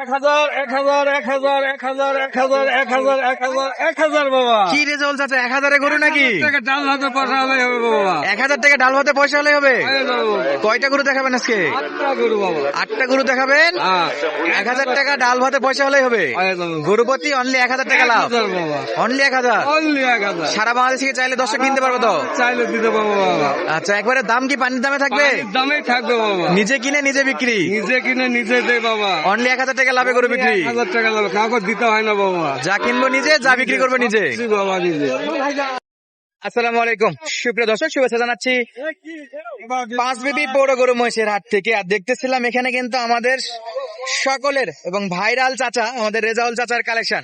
এক হাজার এক হাজার এক হাজার এক হাজার এক হাজার এক হাজার এক হাজার এক হাজার বাবা। কি রেজাল্ট আছে? এক হাজারে গরু নাকি? ডাল হাতে পয়সা হলে হবে বাবা। এক হাজার টাকা ডাল ভাতে পয়সা হলে হবে? এই দাও বাবা। কয়টা গরু দেখাবেন আজকে? আটটা গরু বাবা। আটটা গরু দেখাবেন? হ্যাঁ। এক হাজার টাকা ডাল ভাতে পয়সা হলেই হবে? এই দাও বাবা। গরু প্রতি অনলি এক হাজার টাকা লাভ? অনলি এক হাজার? অনলি এক হাজার। সারা বাংলাদেশ থেকে চাইলে দশটা কিনতে পারব তো? চাইলে দিতে পারব বাবা। আচ্ছা একবারে দাম কি পানির দামে থাকবে? দামেই থাকবে বাবা। নিজে কিনে নিজে বিক্রি? নিজে কিনে নিজে দে বাবা। অনলি এক হাজার টাকা লাভে গরু বিক্রি। হাজার টাকা লাগবে কাউকে দিতে হয় না বাবা যা কিনবো নিজে যা বিক্রি করব নিজে। বাবা নিজে। আসসালামু আলাইকুম। সুপ্রিয় দর্শক শুভেচ্ছা জানাচ্ছি পাঁচ বিবি পৌর গরু মহিষের হাট থেকে। আর দেখতেছিলাম এখানে কিন্তু আমাদের সকলের এবং ভাইরাল চাচা আমাদের রেজাউল চাচার কালেকশন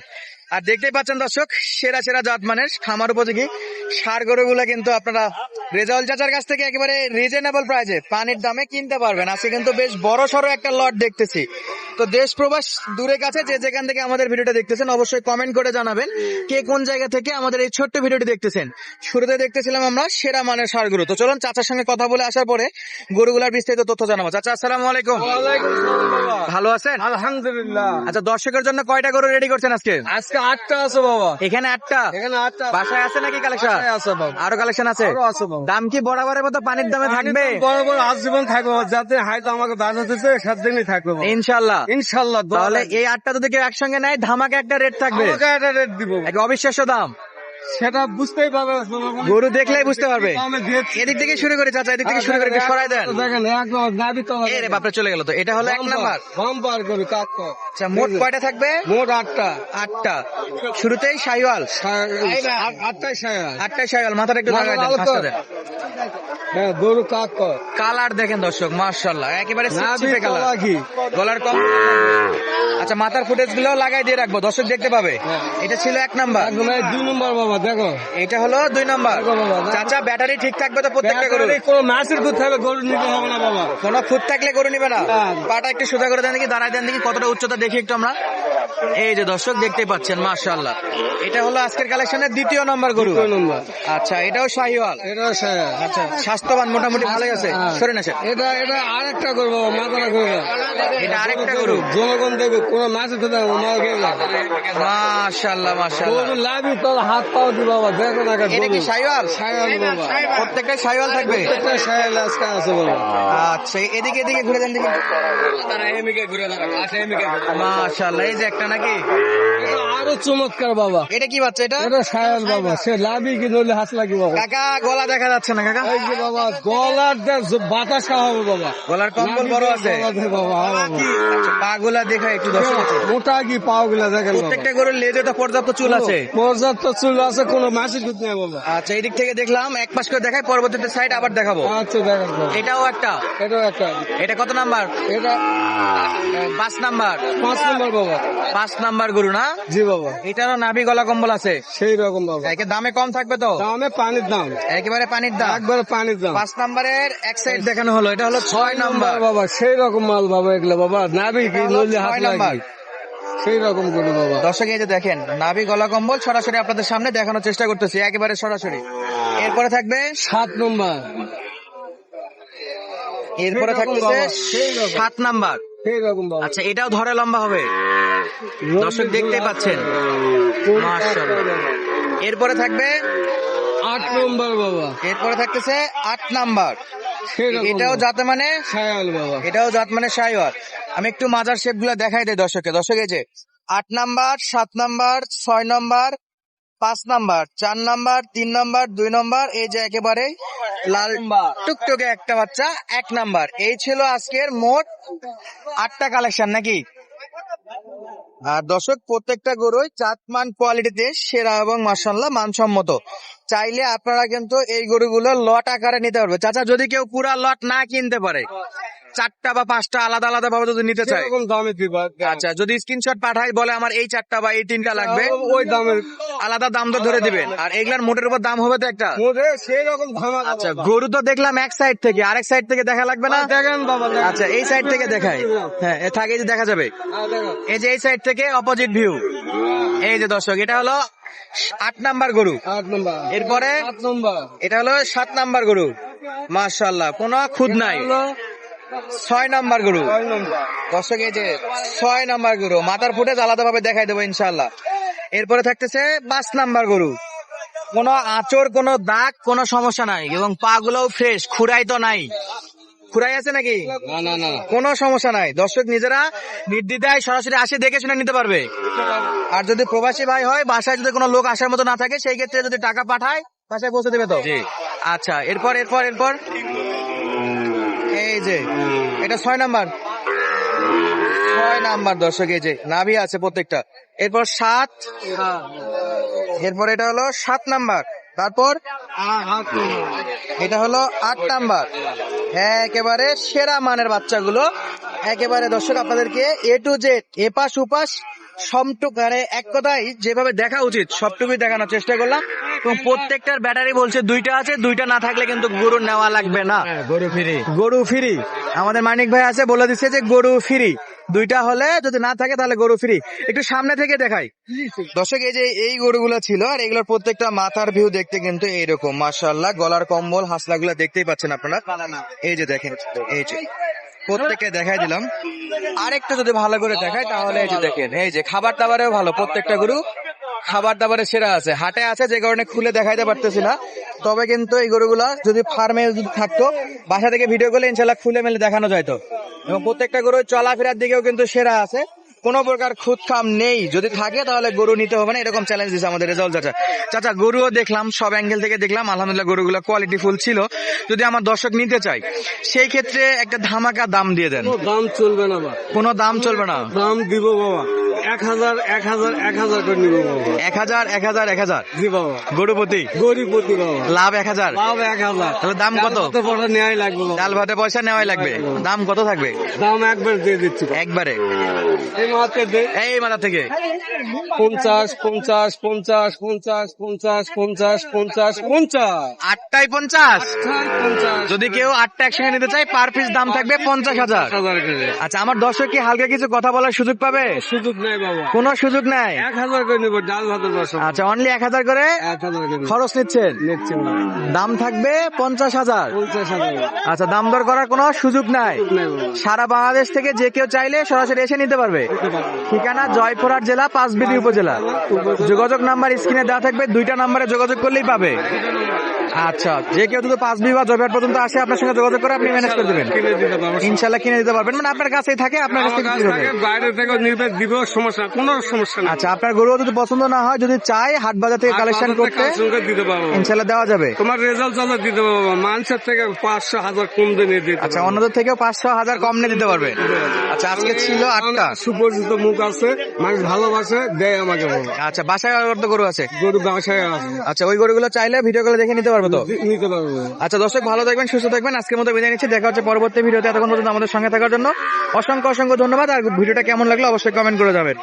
আর দেখতেই পাচ্ছেন দর্শক সেরা সেরা জাত মানের খামার উপযোগী। সার গরুগুলো কিন্তু আপনারা রেজাউল চাচার কাছ থেকে একেবারে রিজনেবল প্রাইজে পানির দামে কিনতে পারবেন। আজকে কিন্তু বেশ বড় সড়ো একটা লট দেখতেছি। তো দেশ প্রবাস দূরে কাছে যে যেখান থেকে আমাদের ভিডিওটা দেখতেছেন অবশ্যই কমেন্ট করে জানাবেন কে কোন জায়গা থেকে আমাদের এই ছোট্ট ভিডিওটি দেখতেছেন। শুরুতে দেখতেছিলাম আমরা সেরা মানের সার গরু। তো চলুন চাচার সঙ্গে কথা বলে আসার পরে গরুগুলার বিস্তারিত তথ্য জানাব। চাচা আসসালামু আলাইকুম। ভালো আছেন? আলহামদুলিল্লাহ। আচ্ছা দর্শকের জন্য কয়টা গরু রেডি করছেন আজকে? আজকে আটটা আছে বাবা। এখানে আটটা? এখানে আটটা। বাসায় আছে নাকি কালেকশন আছে বাবা। আরও কালেকশন আছে? আরও আছে বাবা। দাম কি বরাবরের মতো পানির দামে থাকবে? বরাবর আজীবন থাকবে। যাতে হয়তো আমাকে বাঁচাতেছে সাতদিনই থাকবে থাকব ইনশাল্লাহ। ইনশাল্লাহ তাহলে এই আটটা যদি কেউ একসঙ্গে নেয় ধামাকে একটা রেট থাকবে। একটা রেট দিব। অবিশ্বাস্য দাম। সেটা বুঝতেই পারবে গরু দেখলেই বুঝতে পারবে। এদিক থেকে শুরু করি চাচা এদিক থেকে শুরু করে সরাই দেন। দেখেন একদম গাবি তো এ রে বাপরে চলে গেল তো। এটা হলো এক নাম্বার। বাম্পার কাক আচ্ছা মোট কয়টা থাকবে? মোট আটটা। আটটা। শুরুতেই সাইওয়াল আটটাই সায়া আটটাই মাথাটা একটু লাগাই দেন। গরু কাক কালার দেখেন দর্শক মার্শাল্লাহ একেবারে চিপচিপে কালার। গলার কম আচ্ছা মাথার ফুটেজগুলো লাগাই দিয়ে রাখব দর্শক দেখতে পাবে। হ্যাঁ। এটা ছিল এক নাম্বার। দুই নম্বর বাবা দেখো। এটা হলো দুই নাম্বার। চাচা ব্যাটারি ঠিক থাকবে তো প্রত্যেকটা গরু কোনো মাছের দুধ থাকবে গরু নিতে হবে না বাবা। কোন খুদ থাকলে গরু নিবে না। পাটা একটু সোজা করে দেন দেখি দাঁড়ায় দেন দেখি কতটা উচ্চতা দেখি একটু আমরা। এই যে দর্শক দেখতেই পাচ্ছেন মাশাআল্লাহ। এটা হলো আজকের কালেকশনের দ্বিতীয় নম্বর গরু। আচ্ছা এটাও শাহিওয়াল? এটা আচ্ছা স্বাস্থ্যবান মোটামুটি ভালোই আছে? হ্যাঁ। সরে না এটা এটা আরেকটা গরু বাবা মাথাটা গরু। এটা আরেকটা গরু? জনগণ দেখবে কোন মাছের দুধ থাকবে মার গেলে মাশাআল্লাহ মাশাআল্লাহ। গরু লাভি তোর হাত পাও দি বাবা দেখো না এটা কি শাহিওয়াল? সায়াল বাবা। প্রত্যেকটা শাহিওয়াল থাকবে? এটা সায়াল আজকে আছে বাবা। আচ্ছা এদিকে এদিকে ঘুরে দেন দেখি। মাশাআল্লাহ এই যে están. Eso. আরও চমৎকার বাবা। এটা কি বাচ্চা এটা? এটা সায়াল বাবা। সে লাভি কি নইলে হাত লাগি বাবা? কাকা গলা দেখা যাচ্ছে না কাকা? এই যে বাবা গলার বাতাস খাওয়াবো বাবা। গলার কম্বল বড় আছে। বাবা হ্যাঁ গুলা দেখা একটু মোটা কি দেখেন প্রত্যেকটা গরুর লেজে তো পর্যাপ্ত চুল আছে। পর্যাপ্ত চুল আছে কোনো মাছের দুধ নেই বাবা। আচ্ছা এই দিক থেকে দেখলাম এক পাশ করে দেখাই পরবর্তীতে সাইড আবার দেখাবো। আচ্ছা দেখেন বাবা। এটাও একটা। এটাও একটা। এটা কত নাম্বার? এটা পাঁচ নাম্বার। পাঁচ নম্বর বাবা। পাঁচ নাম্বার গরু না? জি বাবা এটারও নাভি গলা কম্বল আছে। সেই রকম বাবা একে দামে কম থাকবে তো? দামে পানির দাম। একেবারে পানির দাম। একবারে পানির দাম। পাঁচ নাম্বারের এক সাইড দেখানো হলো। এটা হলো ছয় নাম্বার। বাবা সেই রকম মাল বাবা এগুলো বাবা। কি হাত নাম্বার। সেই রকম করে বাবা। দর্শক এই যে দেখেন নাভি গলা কম্বল সরাসরি আপনাদের সামনে দেখানোর চেষ্টা করতেছি। একেবারে সরাসরি। এরপরে থাকবে সাত নম্বর। এরপরে থাকতেছে। সাত নাম্বার। আচ্ছা এটাও ধরে লম্বা হবে। দর্শক দেখতে পাচ্ছেন। এরপরে থাকবে আট নম্বর বাবা। এরপরে থাকতেছে আট নাম্বার। এটাও। জাতে মানে সায়াল বাবা। এটাও জাত মানে সাইওয়ার আমি একটু মাজার শেপগুলো দেখাই দেয় দর্শককে। দর্শক এই যে আট নাম্বার সাত নাম্বার ছয় নাম্বার পাঁচ নাম্বার চার নাম্বার তিন নাম্বার দুই নাম্বার এই যে একেবারে লাল টুকটুকে একটা বাচ্চা এক নাম্বার। এই ছিল আজকের মোট আটটা কালেকশন নাকি? আর দর্শক, প্রত্যেকটা গরুই চাতমান কোয়ালিটিতে সেরা এবং মাসাল্লাহ মানসম্মত। চাইলে আপনারা কিন্তু এই গরুগুলো লট আকারে নিতে পারবে। চাচা, যদি কেউ পুরা লট না কিনতে পারে চারটা বা পাঁচটা আলাদা আলাদা ভাবে যদি নিতে চায়। সেরকম দামে দিবা আচ্ছা যদি স্ক্রিনশট পাঠায় বলে আমার এই চারটা বা এই তিনটা লাগবে ওই দামের। আলাদা দাম তো ধরে দিবেন। আর এগুলার মোটের উপর দাম হবে তো একটা। মোটে সেই রকম ধামা আচ্ছা গরু তো দেখলাম এক সাইড থেকে আরেক সাইড থেকে দেখা লাগবে না? দেখেন বাবা আচ্ছা এই সাইড থেকে দেখায় হ্যাঁ থাকে যে দেখা যাবে। হ্যাঁ, এই যে এই সাইড থেকে অপোজিট ভিউ এই যে দর্শক এটা হলো আট নাম্বার গরু। আট নম্বর। এরপরে এটা হলো সাত নাম্বার গরু। মাশাল্লাহ কোনো খুদ নাই। ছয় নাম্বার গরু। দর্শক এই যে ছয় নাম্বার গরু মাথার ফুটেজ আলাদা ভাবে দেখাই দেবো ইনশাল্লাহ এরপরে থাকতেছে পাঁচ নাম্বার গরু। কোনো আচর কোনো দাগ কোনো সমস্যা নাই এবং পা গুলোও ফ্রেশ খুরাই তো নাই। খুরাই আছে নাকি? না না না। কোনো সমস্যা নাই। দর্শক নিজেরা নির্দ্বিধায় সরাসরি আসে দেখে শুনে নিতে পারবে। আর যদি প্রবাসী ভাই হয় বাসায় যদি কোনো লোক আসার মতো না থাকে সেই ক্ষেত্রে যদি টাকা পাঠায় বাসায় পৌঁছে দেবে তো? আচ্ছা এরপর এরপর এরপর? এটা ছয় নাম্বার। ছয় নাম্বার দর্শক নাভি আছে প্রত্যেকটা। এরপর সাত, এরপর এটা হলো সাত নাম্বার। তারপর এটা হলো আট নাম্বার। একেবারে সেরা মানের বাচ্চাগুলো। একেবারে দর্শক, আপনাদেরকে এ টু জেড এপাশ উপাস সবটুক মানে এক কথায় যেভাবে দেখা উচিত, সবটুকুই দেখানোর চেষ্টা করলাম। এবং প্রত্যেকটার ব্যাটারি বলছে দুইটা আছে দুইটা না থাকলে কিন্তু গরু নেওয়া লাগবে না। গরু ফিরে। গরু ফ্রি। আমাদের মানিক ভাই আছে বলে দিচ্ছে যে গরু ফ্রি। দুইটা হলে যদি না থাকে তাহলে গরু ফ্রি। একটু সামনে থেকে দেখাই। দর্শক এই যে এই গরুগুলো ছিল আর এগুলোর প্রত্যেকটা মাথার ভিউ দেখতে কিন্তু এইরকম মাশাল্লাহ গলার কম্বল হাসলা গুলা দেখতেই পাচ্ছেন আপনারা। এই যে দেখেন এই যে প্রত্যেককে দেখাই দিলাম। আরেকটু যদি ভালো করে দেখায় তাহলে এই যে দেখেন এই যে খাবার দাবারেও ভালো প্রত্যেকটা গরু। খাবার দাবারে সেরা আছে। হাটে আছে যে কারণে খুলে দেখাইতে পারতেছি না। তবে কিন্তু এই গরুগুলা যদি ফার্মে যদি থাকতো বাসা থেকে ভিডিও করলে ইনশাল্লাহ খুলে মেলে দেখানো যাইতো। এবং প্রত্যেকটা গরু চলাফেরার দিকেও কিন্তু সেরা আছে। কোনো প্রকার খুদ খাম নেই। যদি থাকে তাহলে গরু নিতে হবে না এরকম চ্যালেঞ্জ দিচ্ছে আমাদের রেজাল্ট চাচা। চাচা গরুও দেখলাম সব অ্যাঙ্গেল থেকে দেখলাম আলহামদুলিল্লাহ গরুগুলো কোয়ালিটি ফুল ছিল। যদি আমার দর্শক নিতে চাই সেই ক্ষেত্রে একটা ধামাকা দাম দিয়ে দেন। দাম চলবে না বা কোনো দাম চলবে না। দাম দিব বাবা। এক হাজার এক হাজার এক হাজার করে নিব বাবা। এক হাজার এক হাজার এক হাজার। জি বাবা। গরুপতি? গরিবপতি বাবা। লাভ এক হাজার। লাভ এক হাজার। তাহলে দাম কত? কত নেওয়াই লাগবে ডাল ভাতে পয়সা নেওয়াই লাগবে। দাম কত থাকবে? দাম একবার দিয়ে দিচ্ছি একবারে। এই মাথা থেকে। পঞ্চাশ পঞ্চাশ পঞ্চাশ পঞ্চাশ পঞ্চাশ পঞ্চাশ পঞ্চাশ পঞ্চাশ। আটটাই পঞ্চাশ। যদি কেউ আটটা একসঙ্গে নিতে চায় পার পিস দাম থাকবে পঞ্চাশ হাজার। আচ্ছা আমার দর্শক কি হালকা কিছু কথা বলার সুযোগ পাবে? সুযোগ নেই কোনো সুযোগ নাই? এক হাজার করে নিবো ডাল ভাতের আচ্ছা অনলি এক হাজার করে খরচ নিচ্ছেন? নিচ্ছি দাম থাকবে পঞ্চাশ হাজার। আচ্ছা দাম দর করার কোনো সুযোগ নাই। সারা বাংলাদেশ থেকে যে কেউ চাইলে সরাসরি এসে নিতে পারবে। নিতে পারব। ঠিকানা জয়পুরহাট জেলা পাঁচবিবি উপজেলা। যোগাযোগ নাম্বার স্ক্রিনে দেওয়া থাকবে দুইটা নাম্বারে যোগাযোগ করলেই পাবে। আচ্ছা যে কেউ যদি পাঁচ বিঘা জয়পুরহাট পর্যন্ত আসে আপনার সঙ্গে যোগাযোগ করে আপনি ম্যানেজ করে দেবেন। ইনশাল্লাহ কিনে দিতে পারবেন। মানে আপনার কাছেই থাকে আপনার কাছ বাইরে থেকে নিবে দিব সমস্যা কোনো সমস্যা না আচ্ছা আপনার গরু যদি পছন্দ না হয় যদি চাই হাট বাজার থেকে কালেকশন করতে দিতে পারব। ইনশাল্লাহ দেওয়া যাবে। তোমার রেজাল্ট চালা দিতে পারব। মানুষের থেকে পাঁচশো হাজার কম দিয়ে দিতে আচ্ছা অন্যদের থেকেও পাঁচশো হাজার কম নিয়ে দিতে পারবে। আচ্ছা আজকে ছিল আটটা। সুপরিচিত মুখ আছে মানুষ ভালোবাসে দেয় আমাকে আচ্ছা বাসায় গরু আছে। গরু ব্যবসায় আছে। আচ্ছা ওই গরুগুলো চাইলে ভিডিও করে দেখে নিতে পারব। তো? দি- নিতে পারব আচ্ছা দর্শক ভালো থাকবেন সুস্থ থাকবেন। আজকের মতো বিদায় নিচ্ছি। দেখা হচ্ছে পরবর্তী ভিডিওতে। এতক্ষণ পর্যন্ত আমাদের সঙ্গে থাকার জন্য অসংখ্য অসংখ্য ধন্যবাদ। আর ভিডিওটা কেমন লাগল অবশ্যই কমেন্ট করে যাবেন